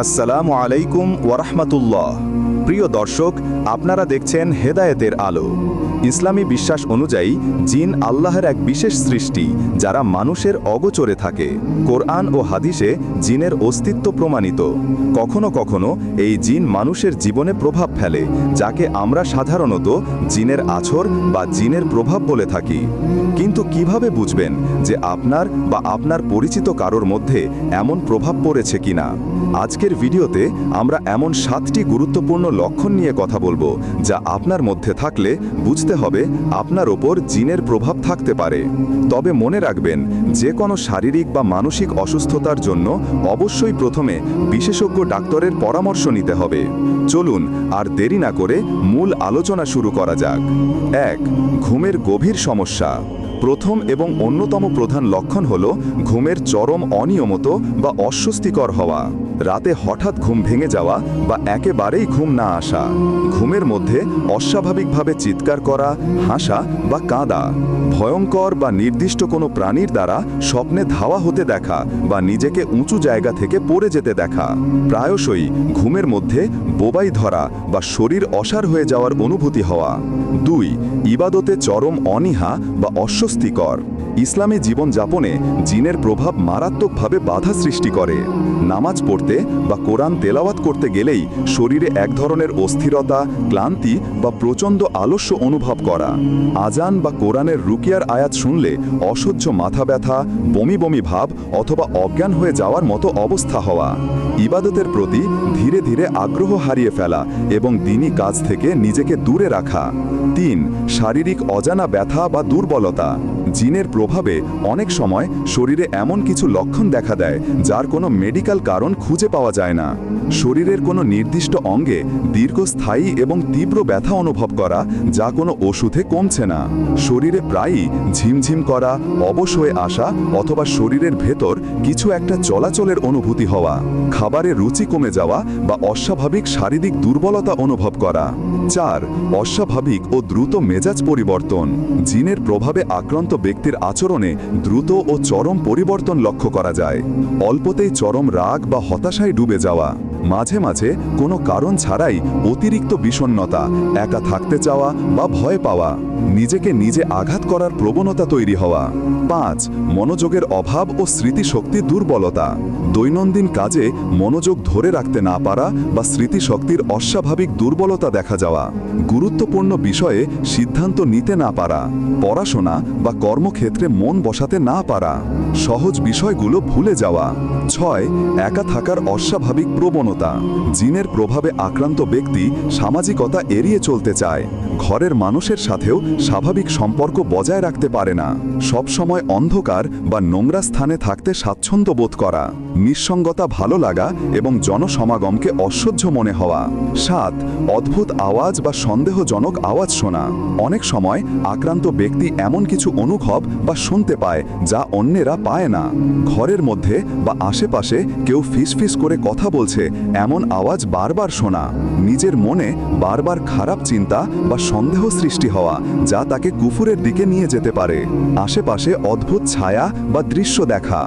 আসসালামু আলাইকুম ওয়ারহমাতুল্লাহ প্রিয় দর্শক আপনারা দেখছেন হেদায়েতের আলো। ইসলামী বিশ্বাস অনুযায়ী জিন আল্লাহর এক বিশেষ সৃষ্টি, যারা মানুষের অগোচরে থাকে। কোরআন ও হাদিসে জিনের অস্তিত্ব প্রমাণিত। কখনো কখনো এই জিন মানুষের জীবনে প্রভাব ফেলে, যাকে আমরা সাধারণত জিনের আছর বা জিনের প্রভাব বলে থাকি। কিন্তু কীভাবে বুঝবেন যে আপনার বা আপনার পরিচিত কারোর মধ্যে এমন প্রভাব পড়েছে কিনা? আজকের ভিডিওতে আমরা এমন সাতটি গুরুত্বপূর্ণ লক্ষণ নিয়ে কথা বলব, যা আপনার মধ্যে থাকলে বুঝতে হবে, আপনার ওপর জিনের প্রভাব থাকতে পারে। তবে মনে রাখবেন, যে কোনো শারীরিক বা মানসিক অসুস্থতার জন্য অবশ্যই প্রথমে বিশেষজ্ঞ ডাক্তারের পরামর্শ নিতে হবে। চলুন, আর দেরি না করে মূল আলোচনা শুরু করা যাক। এক, ঘুমের গভীর সমস্যা। প্রথম এবং অন্যতম প্রধান লক্ষণ হল ঘুমের চরম অনিয়মিত বা অস্বস্তিকর হওয়া, রাতে হঠাৎ ঘুম ভেঙে যাওয়া বা একেবারেই ঘুম না আসা, ঘুমের মধ্যে অস্বাভাবিকভাবে চিৎকার করা, হাসা বা কাঁদা, ভয়ঙ্কর বা নির্দিষ্ট কোনো প্রাণীর দ্বারা স্বপ্নে ধাওয়া হতে দেখা বা নিজেকে উঁচু জায়গা থেকে পড়ে যেতে দেখা, প্রায়শই ঘুমের মধ্যে বোবাই ধরা বা শরীর অসার হয়ে যাওয়ার অনুভূতি হওয়া, দুই, ইবাদতে চরম অনীহা বা অস্বস্তিকর ইসলামী জীবনযাপনে জিনের প্রভাব মারাত্মকভাবে বাধা সৃষ্টি করে। নামাজ পড়তে বা কোরআন তেলাওয়াত করতে গেলেই শরীরে এক ধরনের অস্থিরতা, ক্লান্তি বা প্রচণ্ড আলস্য অনুভব করা। আজান বা কোরআনের রুকিয়ার আয়াত শুনলে অসহ্য মাথা ব্যথা, বমি বমি ভাব অথবা অজ্ঞান হয়ে যাওয়ার মতো অবস্থা হওয়া। ইবাদতের প্রতি ধীরে ধীরে আগ্রহ হারিয়ে ফেলা এবং দিনই কাজ থেকে নিজেকে দূরে রাখা। তিন, শারীরিক অজানা ব্যথা বা দুর্বলতা। জিনের প্রভাবে অনেক সময় শরীরে এমন কিছু লক্ষণ দেখা দেয়, যার কোনো মেডিকেল কারণ খুঁজে পাওয়া যায় না। শরীরের কোনো নির্দিষ্ট অঙ্গে দীর্ঘস্থায়ী এবং তীব্র ব্যথা অনুভব করা যা কোনো ওষুধে কমছে না। শরীরে প্রায়ই ঝিমঝিম করা, অবশ হয়ে আসা অথবা শরীরের ভেতর কিছু একটা চলাচলের অনুভূতি হওয়া, খাবারে রুচি কমে যাওয়া বা অস্বাভাবিক শারীরিক দুর্বলতা অনুভব করা। চার, অস্বাভাবিক ও দ্রুত মেজাজ পরিবর্তন। জিনের প্রভাবে আক্রান্ত ব্যক্তির আচরণে দ্রুত ও চরম পরিবর্তন লক্ষ্য করা যায়। অল্পতেই চরম রাগ বা হতাশায় ডুবে যাওয়া, মাঝে মাঝে কোনো কারণ ছাড়াই অতিরিক্ত বিষণ্নতা একা থাকতে চাওয়া বা ভয় পাওয়া। নিজেকে নিজে আঘাত করার প্রবণতা তৈরি হওয়া। পাঁচ, মনোযোগের অভাব ও স্মৃতিশক্তি দুর্বলতা। দৈনন্দিন কাজে মনোযোগ ধরে রাখতে না পারা বা স্মৃতিশক্তির অস্বাভাবিক দুর্বলতা দেখা যাওয়া। গুরুত্বপূর্ণ বিষয়ে সিদ্ধান্ত নিতে না পারা। পড়াশোনা বা কর্মক্ষেত্রে মন বসাতে না পারা। সহজ বিষয়গুলো ভুলে যাওয়া। ছয়, একা থাকার অস্বাভাবিক প্রবণতা। জিনের প্রভাবে আক্রান্ত ব্যক্তি সামাজিকতা এড়িয়ে চলতে চায়। ঘরের মানুষের সাথেও স্বাভাবিক সম্পর্ক বজায় রাখতে পারে না। সবসময় অন্ধকার বা নোংরা স্থানে থাকতে স্বাচ্ছন্দ্য বোধ করা। নিঃসঙ্গতা ভালো লাগা এবং জনসমাগমকে অসহ্য মনে হওয়া। সাত, অদ্ভুত আওয়াজ বা সন্দেহজনক আওয়াজ শোনা। অনেক সময় আক্রান্ত ব্যক্তি এমন কিছু অনুভব বা শুনতে পায় যা অন্যেরা পায় না। ঘরের মধ্যে বা আশেপাশে কেউ ফিসফিস করে কথা বলছে, এমন আওয়াজ বারবার শোনা। নিজের মনে বারবার খারাপ চিন্তা বা সন্দেহ সৃষ্টি হওয়া, যা তাকে কুফুরের দিকে নিয়ে যেতে পারে। আশেপাশে অদ্ভুত ছায়া বা দৃশ্য দেখা।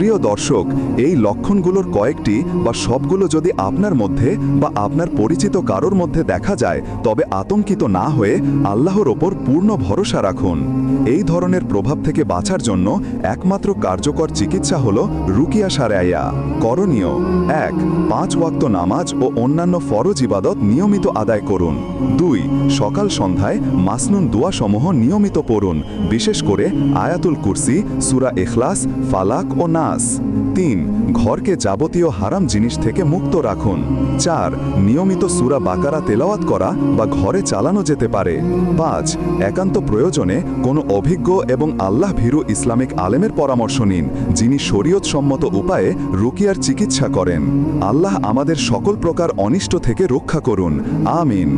প্রিয় দর্শক, এই লক্ষণগুলোর কয়েকটি বা সবগুলো যদি আপনার মধ্যে বা আপনার পরিচিত কারোর মধ্যে দেখা যায়, তবে আতঙ্কিত না হয়ে আল্লাহর ওপর পূর্ণ ভরসা রাখুন। এই ধরনের প্রভাব থেকে বাঁচার জন্য একমাত্র কার্যকর চিকিৎসা হল রুকিয়া সারাইয়া। করণীয়, এক, পাঁচ ওয়াক্ত নামাজ ও অন্যান্য ফরজ ইবাদত নিয়মিত আদায় করুন। দুই, সকাল সন্ধ্যায় মাসনুন দোয়াসমূহ নিয়মিত পড়ুন। বিশেষ করে আয়াতুল কুরসি, সুরা এখলাস ফালাক ও নাস তিন, ঘরকে যাবতীয় হারাম জিনিস থেকে মুক্ত রাখুন। চার, নিয়মিত সুরা বাকারা তেলাওয়াত করা বা ঘরে চালানো যেতে পারে। পাঁচ, একান্ত প্রয়োজনে কোনো অভিজ্ঞ এবং আল্লাহ ভীরু ইসলামিক আলেমের পরামর্শ নিন, যিনি শরীয়ত সম্মত উপায়ে রুকিয়ার চিকিৎসা করেন। আল্লাহ আমাদের সকল প্রকার অনিষ্ট থেকে রক্ষা করুন। আমিন।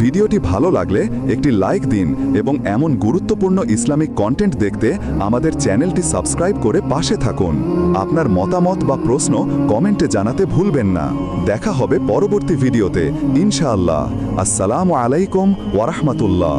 ভিডিওটি ভালো লাগলে একটি লাইক দিন এবং এমন গুরুত্বপূর্ণ ইসলামিক কন্টেন্ট দেখতে আমাদের চ্যানেলটি সাবস্ক্রাইব করে পাশে থাকুন। আপনার মতামত বা প্রশ্ন কমেন্টে জানাতে ভুলবেন না। দেখা হবে পরবর্তী ভিডিওতে। ইনশাআল্লাহ। আসসালামু আলাইকুম ওয়ারাহমাতুল্লাহ